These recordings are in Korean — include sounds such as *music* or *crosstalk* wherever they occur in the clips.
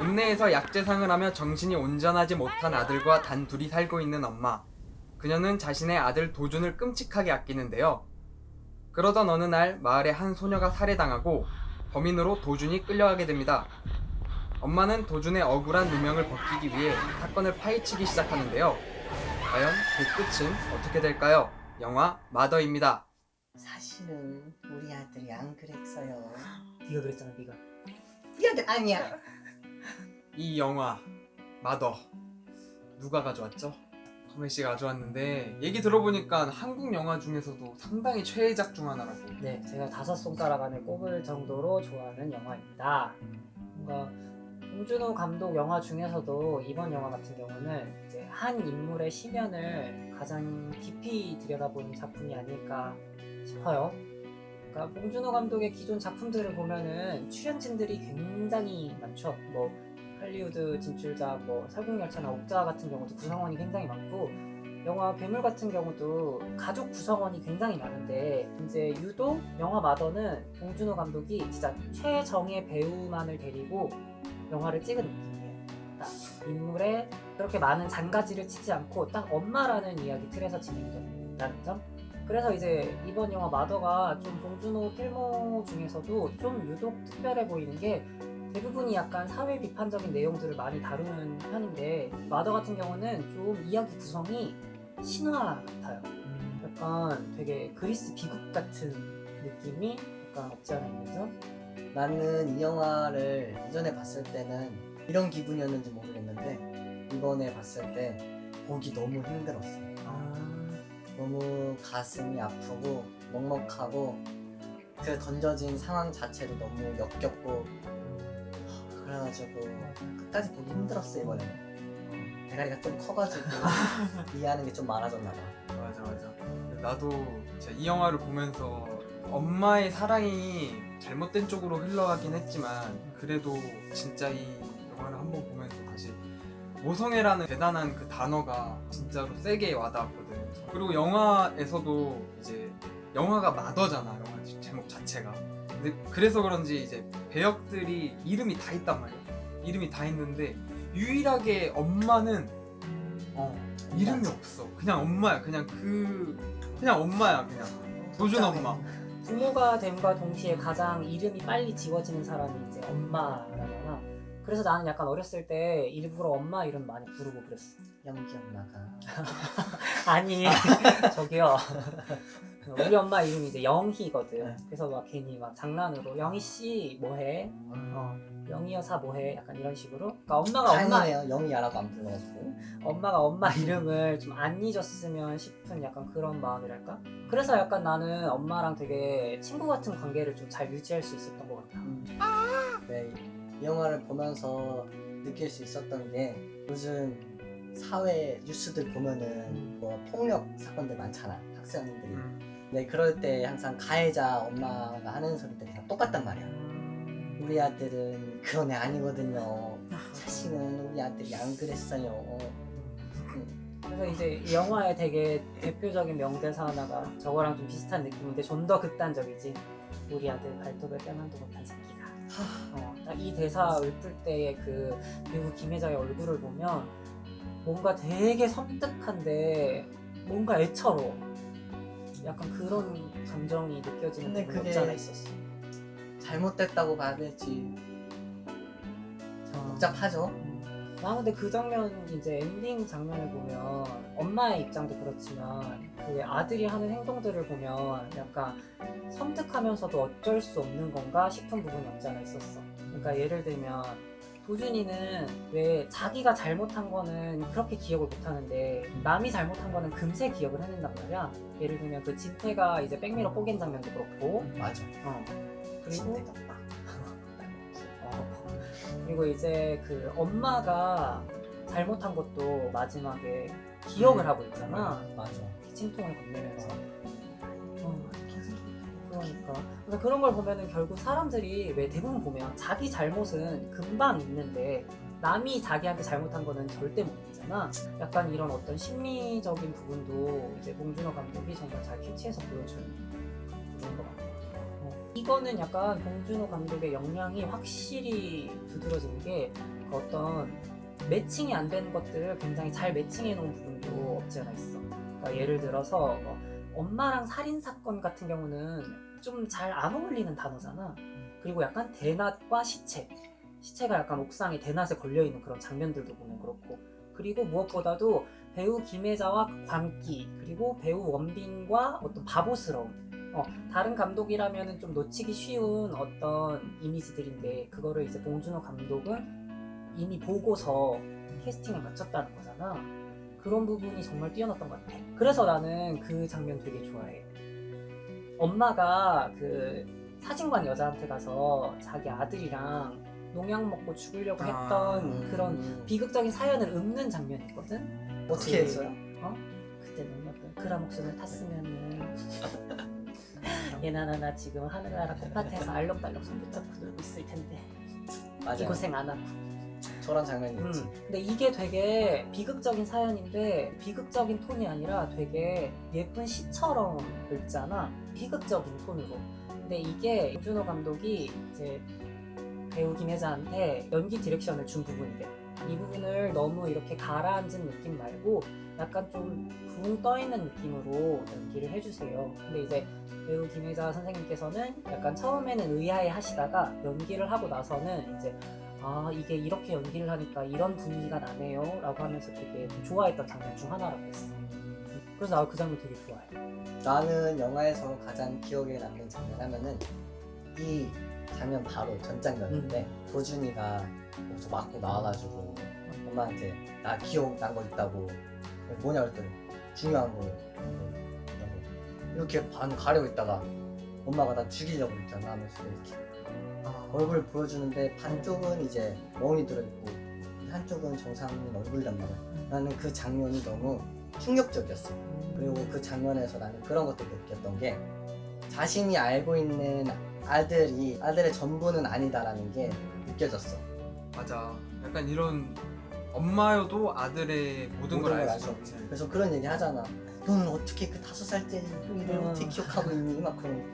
읍내에서 약재상을 하며 정신이 온전하지 못한 아들과 단둘이 살고 있는 엄마. 그녀는 자신의 아들 도준을 끔찍하게 아끼는데요. 그러던 어느 날 마을의 한 소녀가 살해당하고 범인으로 도준이 끌려가게 됩니다. 엄마는 도준의 억울한 누명을 벗기기 위해 사건을 파헤치기 시작하는데요. 과연 그 끝은 어떻게 될까요? 영화 마더입니다. 사실은 우리 아들이 안 그랬어요. 네가 그랬잖아 네가 이 아들 아니야. 이 영화 마더 누가 가져왔죠? 커메 씨가 가져왔는데 얘기 들어보니까 한국 영화 중에서도 상당히 최애작 중 하나라고. 네 제가 다섯 손가락 안에 꼽을 정도로 좋아하는 영화입니다 뭔가 봉준호 감독 영화 중에서도 이번 영화 같은 경우는 이제 한 인물의 시면을 가장 깊이 들여다보는 작품이 아닐까 싶어요 그러니까 봉준호 감독의 기존 작품들을 보면은 출연진들이 굉장히 많죠 뭐 할리우드 진출작 뭐 설국열차나 옥자 같은 경우도 구성원이 굉장히 많고 영화 괴물 같은 경우도 가족 구성원이 굉장히 많은데 이제 유독 영화 마더는 봉준호 감독이 진짜 최정예 배우만을 데리고 영화를 찍은 느낌이에요. 딱 인물에 그렇게 많은 잔가지를 치지 않고 딱 엄마라는 이야기 틀에서 진행된다는 점. 그래서 이제 이번 영화 마더가 좀 봉준호 필모 중에서도 좀 유독 특별해 보이는 게 대부분이 약간 사회 비판적인 내용들을 많이 다루는 편인데 마더 같은 경우는 좀 이야기 구성이 신화 같아요. 약간 되게 그리스 비극 같은 느낌이 약간 없지 않아 있는 점? 나는 이 영화를 이전에 봤을 때는 이런 기분이었는지 모르겠는데 이번에 봤을 때 보기 너무 힘들었어. 아, 너무 가슴이 아프고 먹먹하고 그 던져진 상황 자체도 너무 역겹고 그래가지고 끝까지 보기 힘들었어 이번에는. 대가리가 좀 커가지고 *laughs* 이해하는 게 좀 많아졌나 봐. 맞아 맞아. 나도 진짜 이 영화를 보면서 엄마의 사랑이 잘못된 쪽으로 흘러가긴 했지만 그래도 진짜 이 영화를 한번 보면서 다시 모성애라는 대단한 그 단어가 진짜로 세게 와닿았거든. 그리고 영화에서도 이제 영화가 마더잖아 영화 제목 자체가. 근데 그래서 그런지 이제 배역들이 이름이 다 있단 말이야. 이름이 다 있는데 유일하게 엄마는 어 이름이 없어. 그냥 엄마야. 그냥 그 그냥 엄마야 그냥. 도준 엄마. 부모가 됨과 동시에 가장 이름이 빨리 지워지는 사람이 이제 엄마라잖아. 그래서 나는 약간 어렸을 때 일부러 엄마 이름 많이 부르고 그랬어. 연기 엄마가 *laughs* 아니 *laughs* 저기요 우리 엄마 이름이 이제 영희거든. 네. 그래서 막 괜히 막 장난으로 영희 씨 뭐해? 어 영희 여사 뭐해? 약간 이런 식으로. 그러니까 엄마가 엄마 다행이네요. 영희야라고 안 불러가지고. 엄마가 엄마 이름을 좀 안 잊었으면 싶은 약간 그런 마음이랄까? 그래서 약간 나는 엄마랑 되게 친구 같은 관계를 좀 잘 유지할 수 있었던 것 같아. 네, 이 영화를 보면서 느낄 수 있었던 게 요즘 사회 뉴스들 보면은 뭐 폭력 사건들 많잖아 학생들이. 음. 네 그럴 때 항상 가해자 엄마가 하는 소리들이 다 똑같단 말이야. 우리 아들은 그런 애 아니거든요. 사실은 우리 아들이 안 그랬어요. 그래서 이제 이 영화의 되게 대표적인 명대사 하나가 저거랑 좀 비슷한 느낌인데 좀 더 극단적이지. 우리 아들 발톱을 빼만도 못한 새끼가. 어, 딱이 대사 읊을 때의 그 배우 김혜자의 얼굴을 보면 뭔가 되게 섬뜩한데 뭔가 애처로워 약간 그런 감정이 느껴지는 근데 부분이 그게- 없지 않아 있었어. 잘못됐다고 봐야 될지 참 복잡하죠? 나 근데 그 장면 이제 엔딩 장면을 보면 엄마의 입장도 그렇지만 그 아들이 하는 행동들을 보면 약간 섬뜩하면서도 어쩔 수 없는 건가 싶은 부분이 없지 않아 있었어. 그러니까 예를 들면 도준이는 왜 자기가 잘못한 거는 그렇게 기억을 못 하는데 남이 잘못한 거는 금세 기억을 해낸단 말이야. 예를 들면 그 진태가 이제 백미러 뽀갠 장면도 그렇고 맞아 어. 그리고 진태가 빡 *laughs* 어, 그리고 이제 그 엄마가 잘못한 것도 마지막에 기억을 음. 하고 있잖아. 맞아 기침통을 건네면서. 어, 그러니까. 그래서 그런 걸 보면은 결국 사람들이 왜 대부분 보면 자기 잘못은 금방 있는데 남이 자기한테 잘못한 거는 절대 못 잊잖아. 약간 이런 어떤 심리적인 부분도 이제 봉준호 감독이 정말 잘 캐치해서 보여준 부분인 것 같아요. 어, 이거는 약간 봉준호 감독의 역량이 확실히 두드러진 게그 어떤 매칭이 안 되는 것들을 굉장히 잘 매칭해 놓은 부분도 없지 않아 있어. 그러니까 예를 들어서 뭐 엄마랑 살인 사건 같은 경우는 좀 잘 안 어울리는 단어잖아. 그리고 약간 대낮과 시체, 시체가 약간 옥상에 대낮에 걸려 있는 그런 장면들도 보면 그렇고. 그리고 무엇보다도 배우 김혜자와 광기 그리고 배우 원빈과 어떤 바보스러움. 어, 다른 감독이라면은 좀 놓치기 쉬운 어떤 이미지들인데 그거를 이제 봉준호 감독은 이미 보고서 캐스팅을 마쳤다는 거잖아. 그런 부분이 정말 뛰어났던 것 같아. 그래서 나는 그 장면 되게 좋아해. 엄마가 그 사진관 여자한테 가서 자기 아들이랑 농약 먹고 죽으려고 했던 아, 음. 그런 비극적인 사연을 읊는 장면이 있거든. 어떻게 그- 했어요? 그때 농약을 그라목슨을 탔으면은 *laughs* 얘나나나 지금 하늘나라 꽃밭에서 알록달록 손붙잡고 놀고 있을 텐데 이 맞아요. 고생 안 하고 저런 장면이 있지. 음. 근데 이게 되게 비극적인 사연인데 비극적인 톤이 아니라 되게 예쁜 시처럼 읊잖아 비극적인 톤으로 근데 이게 윤준호 감독이 이제 배우 김혜자한테 연기 디렉션을 준 부분이래 이 부분을 너무 이렇게 가라앉은 느낌 말고 약간 좀 붕 떠있는 느낌으로 연기를 해주세요 근데 이제 배우 김혜자 선생님께서는 약간 처음에는 의아해 하시다가 연기를 하고 나서는 이제 아 이게 이렇게 연기를 하니까 이런 분위기가 나네요. 라고 하면서 되게 좀 좋아했던 장면 중 하나라고 했어 그래서 나 그 장면 되게 좋아해 나는 영화에서 가장 기억에 남는 장면 하면은 이 장면 바로 전 장면인데 도준이가 거기서 맞고 나와가지고 엄마한테 나 기억 난 거 있다고 뭐냐 그랬더니 중요한 거 이렇게 반 가리고 있다가 엄마가 나 죽이려고 했잖아 하면서 이렇게 얼굴 보여주는데 반쪽은 이제 멍이 들어있고 한쪽은 정상 얼굴이란 말이야 나는 그 장면이 너무 충격적이었어 그리고 그 장면에서 나는 그런 것도 느꼈던 게 자신이 알고 있는 아들이 아들의 전부는 아니다라는 게 느껴졌어. 맞아. 약간 이런 엄마여도 아들의 모든 걸알알수수 없지. 그래서 그런 얘기 하잖아. 너는 어떻게 그 다섯 살 때 일을 음. 어떻게 기억하고 있니? 막 그런.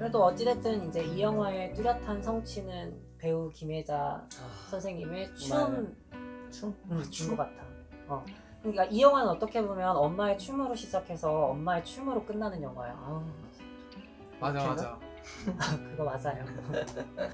그래도 어찌됐든 이제 이 영화의 뚜렷한 성취는 배우 김혜자 아, 선생님의. 춤 춤? 음, 춤? 것 같아 어. 그러니까 이 영화는 어떻게 보면 엄마의 춤으로 시작해서 엄마의 춤으로 끝나는 영화야 아, 맞아? 맞아. *laughs* 그거 맞아요.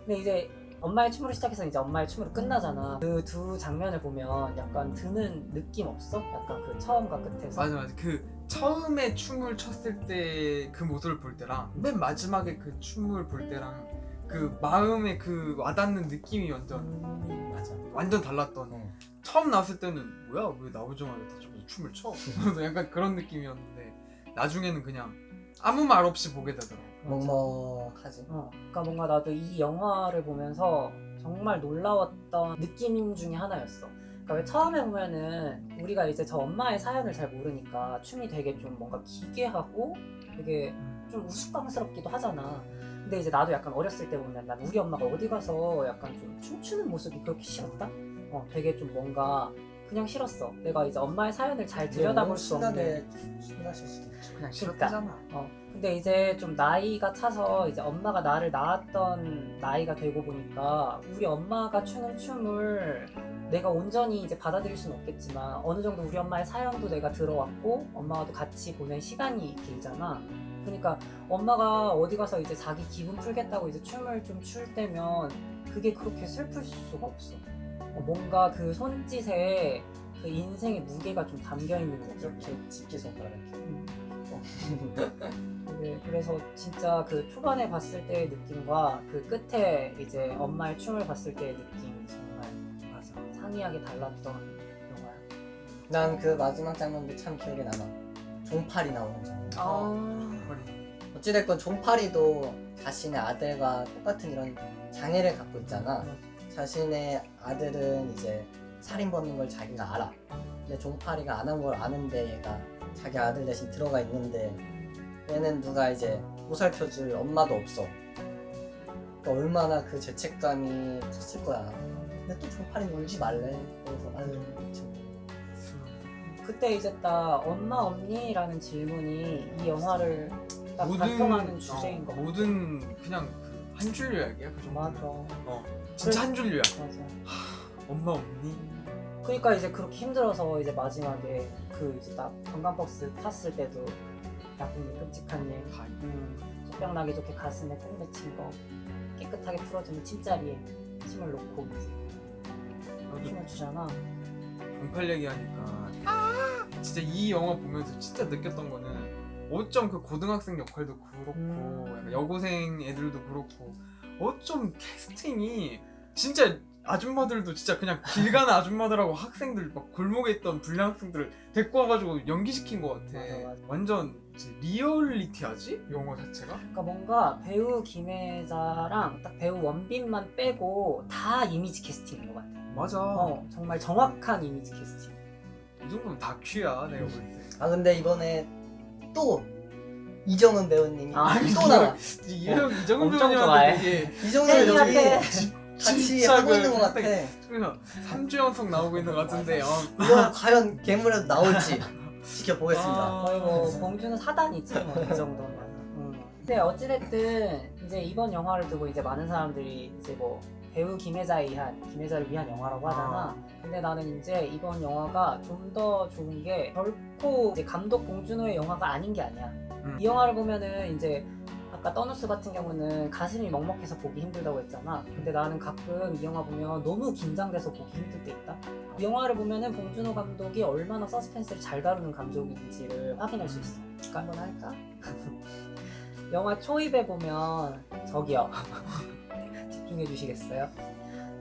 근데 이제 엄마의 춤으로 시작해서 이제 엄마의 춤으로 끝나잖아. 그 두 장면을 보면 약간 드는 느낌 없어? 약간 그 처음과 끝에서. 맞아 맞아. 그 처음에 춤을 췄을 때 그 모습을 볼 때랑 맨 마지막에 그 춤을 볼 때랑 그 마음에 그 와닿는 느낌이 완전 음, 맞아. 완전 달랐던. 어. 처음 나왔을 때는 뭐야 왜 나오자마자 다 저기서 춤을 춰? 그래서 *laughs* 약간 그런 느낌이었는데 나중에는 그냥 아무 말 없이 보게 되더라고. 먹먹하지. 어, 그러니까 뭔가 나도 이 영화를 보면서 정말 놀라웠던 느낌 중에 하나였어. 그러니까 왜 처음에 보면은 우리가 이제 저 엄마의 사연을 잘 모르니까 춤이 되게 좀 뭔가 기괴하고 되게 좀 우스꽝스럽기도 하잖아. 근데 이제 나도 약간 어렸을 때 보면 난 우리 엄마가 어디 가서 약간 좀 춤추는 모습이 그렇게 싫었다? 어, 되게 좀 뭔가 그냥 싫었어. 내가 이제 엄마의 사연을 잘 들여다볼 수 없는. 수도 있지. 그냥 그러니까. 싫었잖아. 어, 근데 이제 좀 나이가 차서 이제 엄마가 나를 낳았던 나이가 되고 보니까 우리 엄마가 추는 춤을 내가 온전히 이제 받아들일 수는 없겠지만 어느 정도 우리 엄마의 사연도 내가 들어왔고 엄마와도 같이 보낸 시간이 길잖아. 그러니까 엄마가 어디 가서 이제 자기 기분 풀겠다고 이제 춤을 좀 출 때면 그게 그렇게 슬플 수가 없어. 어, 뭔가 그 손짓에 그 인생의 무게가 좀 담겨 있는 거죠. 이렇게 집게 손가락 이렇게. 음. *laughs* 네, 그래서 진짜 그 초반에 봤을 때의 느낌과 그 끝에 이제 엄마의 춤을 봤을 때의 느낌이 정말 맞아 상이하게 달랐던 영화야. 난 그 마지막 장면도 참 기억에 남아. 종팔이 나오는 장면. 머리. 어찌됐건 종팔이도 자신의 아들과 똑같은 이런 장애를 갖고 있잖아. 자신의 아들은 이제 살인범인 걸 자기가 알아. 근데 종팔이가 안 한 걸 아는데 얘가 자기 아들 대신 들어가 있는데 얘는 누가 이제 보살펴줄 엄마도 없어. 그러니까 얼마나 그 죄책감이 컸을 거야. 근데 또 종팔이 울지 말래. 그래서 아유 참. 그때 이제 딱 엄마 없니라는 질문이 이 영화를 딱 모든 발표하는 주제인 어, 거 같아. 모든 그냥 그한줄 요약이야 그 정도. 맞아. 어 진짜 한줄 요약. 맞아. 엄마 없니? 그러니까 이제 그렇게 힘들어서 이제 마지막에 그 이제 딱 관광버스 탔을 때도 나쁜 끔찍한 일, 다 음, 속병 나기 좋게 가슴에 꼭 맺힌 거 깨끗하게 풀어주는 침자리에 침을 놓고 이제 나도 춤을 추잖아. 종팔 얘기하니까 진짜 이 영화 보면서 진짜 느꼈던 거는 어쩜 그 고등학생 역할도 그렇고 음. 약간 여고생 애들도 그렇고 어쩜 캐스팅이 진짜 아줌마들도 진짜 그냥 길 가는 아줌마들하고 학생들 막 골목에 있던 불량 학생들을 데리고 와가지고 연기시킨 것 같아 맞아, 맞아. 완전 리얼리티하지 영화 자체가 그러니까 뭔가 배우 김혜자랑 딱 배우 원빈만 빼고 다 이미지 캐스팅인 것 같아. 맞아 어, 정말 정확한 이미지 캐스팅. 이 정도면 다큐야 내가 볼 때 아 근데 이번에 또 이정은 배우님이 아, 또 나와. 이정 이정은 엄청 배우님한테 좋아해. 되게 이정은 팬이 배우님이 앞에 같이 진짜 하고 그 있는 것 같아. 그래서 3주 연속 나오고 있는 것 같은데 어. 이거 과연 괴물에 나올지 지켜보겠습니다. 아. 거의 뭐 봉준은 사단이지 뭐 이 정도면. 음. 근데 어찌됐든 이제 이번 영화를 두고 이제 많은 사람들이 이제 뭐 배우 김혜자에 의한 김혜자를 위한 영화라고 하잖아. 근데 나는 이제 이번 영화가 좀 더 좋은 게 결코 이제 감독 봉준호의 영화가 아닌 게 아니야. 음. 이 영화를 보면은 이제 아까 떠누스 같은 경우는 가슴이 먹먹해서 보기 힘들다고 했잖아. 근데 나는 가끔 이 영화 보면 너무 긴장돼서 보기 힘들 때 있다. 이 영화를 보면은 봉준호 감독이 얼마나 서스펜스를 잘 다루는 감독인지를 확인할 수 있어. 그러니까 한번 할까? *laughs* 영화 초입에 보면 저기요. *laughs* 집중해 주시겠어요?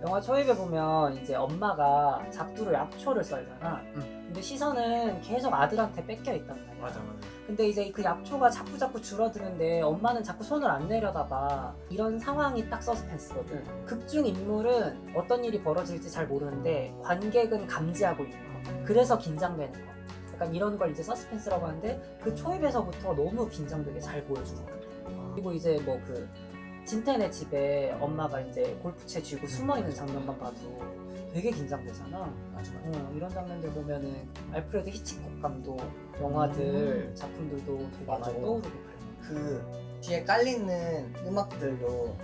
영화 초입에 보면 이제 엄마가 작두로 약초를 썰잖아. 응. 근데 시선은 계속 아들한테 뺏겨 있단 말이야. 맞아 맞아 근데 이제 그 약초가 자꾸 자꾸 줄어드는데 엄마는 자꾸 손을 안 내려다봐. 이런 상황이 딱 서스펜스거든. 극중 인물은 어떤 일이 벌어질지 잘 모르는데 관객은 감지하고 있는 거. 그래서 긴장되는 거. 약간 이런 걸 이제 서스펜스라고 하는데 그 초입에서부터 너무 긴장되게 잘 보여주는 거. 그리고 이제 뭐 그 진태네 집에 엄마가 이제 골프채 쥐고 숨어 있는 장면만 봐도 되게 긴장되잖아. 맞아 맞아. 어, 이런 장면들 보면은 알프레드 히치콕 감독 영화들 작품들도 되게 맞아. 많이 떠오르고 그래. 그 뒤에 깔리는 음악들도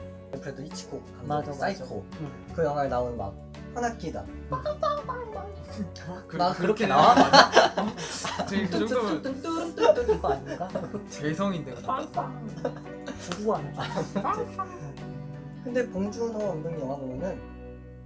그래도 히치콕 감독 맞아, 사이코 응. 그 영화에 나오는 막 현악기다 그, 나 그렇게 나와? 저희 *laughs* 그 정도면 뚠뚠뚠뚠뚠 이거 아닌가? 재성인데 빵빵 알았어. 근데 봉준호 감독 영화 보면은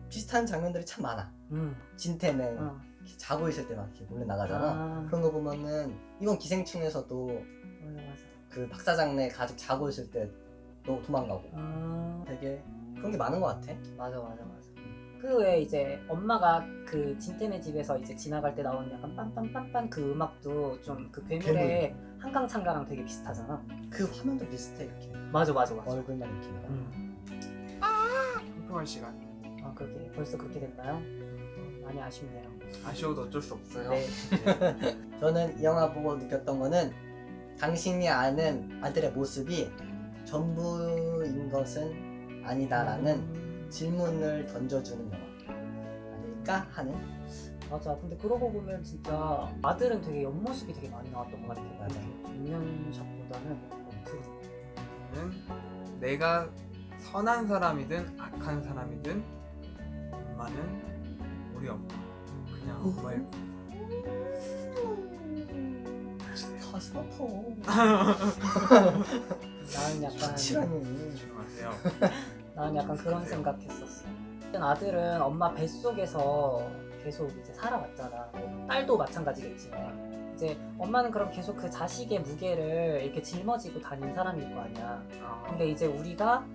비슷한 장면들이 참 많아 응. 진태는 어. 이렇게 자고 있을 때 막 이렇게 몰래 나가잖아 아, 그런 거 보면은 이번 기생충에서도 맞아 맞아. 그 박사장네 가족 자고 있을 때너 도망가고 아, 되게 그런 게 많은 것 같아 맞아 맞아 맞아. 그 외에 이제 엄마가 그 진태네 집에서 이제 지나갈 때 나오는 약간 빰빰빰빰 그 음악도 좀 그 괴물의 한강 창가랑 되게 비슷하잖아. 그 화면도 비슷해 이렇게 맞아 맞아 맞아. 얼굴만 이렇게 나가 음. 시간 아 그렇게 벌써 그렇게 됐나요? 많이 아쉽네요. 아쉬워도 어쩔 수 없어요 네. *laughs* 저는 이 영화 보고 느꼈던 거는 당신이 아는 아들의 모습이 전부인 것은 아니다라는 음, 질문을 던져주는 영화 아닐까 하는 맞아. 근데 그러고 보면 진짜 아들은 되게 옆모습이 되게 많이 나왔던 것 같아. 맞아. 인연샷보다는 옆으로. 저는 내가 선한 사람이든 악한 사람이든 엄마는 우리 엄마 그냥 엄마일 뿐 가슴 아파 나는 약간 조심하세요 *laughs* 나는 약간 그런. 생각했었어. 아들은 엄마 뱃속에서 계속 이제 살아왔잖아. 뭐 딸도 마찬가지겠지만 이제 엄마는 그럼 계속 그 자식의 무게를 이렇게 짊어지고 다닌 사람일 거 아니야. 아, 근데 이제 우리가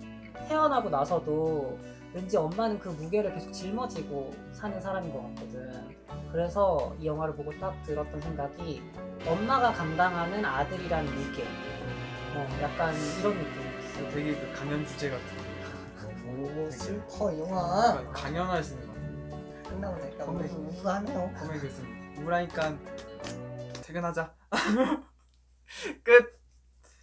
태어나고 나서도 왠지 엄마는 그 무게를 계속 짊어지고 사는 사람인 것 같거든. 그래서 이 영화를 보고 딱 들었던 생각이 엄마가 감당하는 아들이란 무게. 어, 약간 이런 느낌이었어. 되게 그 강연 주제 같은 오 슬퍼 이 영화 약간 강연하시는 것 같아요 끝나고 나니까 컴백. 우울하네요 코미디였습니다 우울하니까 퇴근하자 *laughs* 끝